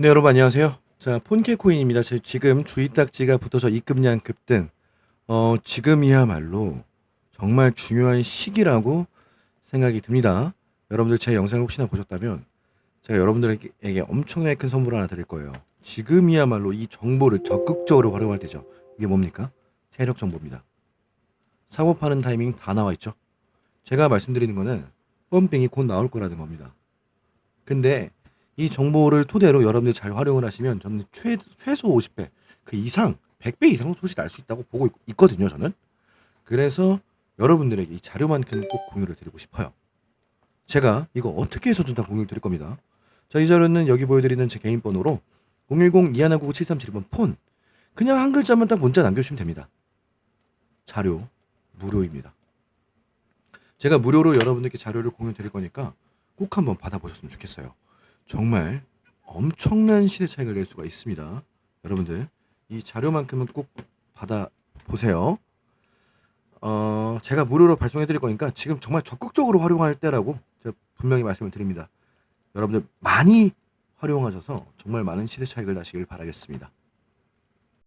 네, 여러분 안녕하세요. 자, 폰케코인입니다. 제- 지금 주의 딱지가 붙어서 입금량 급등. 어, 지금이야말로 정말 중요한 시기라고 생각이 듭니다. 여러분들 제 영상을 혹시나 보셨다면 제가 여러분들에게 엄청나게 큰 선물 하나 드릴 거예요. 지금이야말로 이 정보를 적극적으로 활용할 때죠. 이게 뭡니까? 세력 정보입니다. 사고 파는 타이밍 다 나와 있죠. 제가 말씀드리는 거는 펌핑이 곧 나올 거라는 겁니다. 근데 이 정보를 토대로 여러분들이 잘 활용을 하시면 저는 최, 최소 50배, 그 이상, 100배 이상 소식 날수 있다고 보고 있, 거든요 저는. 그래서 여러분들에게 이 자료만큼 꼭 공유를 드리고 싶어요. 제가 이거 어떻게 해서든 다 공유를 드릴 겁니다. 자, 이 자료는 여기 보여드리는 제 개인 번호로 010-2199-7371번 폰. 그냥 한 글자만 딱 문자 남겨주시면 됩니다. 자료 무료입니다. 제가 무료로 여러분들께 자료를 공유 드릴 거니까 꼭 한번 받아보셨으면 좋겠어요. 정말 엄청난 시대 차익을 낼 수가 있습니다. 여러분들 이 자료만큼은 꼭 받아 보세요. 어, 제가 무료로 발송해 드릴 거니까 지금 정말 적극적으로 활용할 때라고 제가 분명히 말씀을 드립니다. 여러분들 많이 활용하셔서 정말 많은 시대 차익을 나시길 바라겠습니다.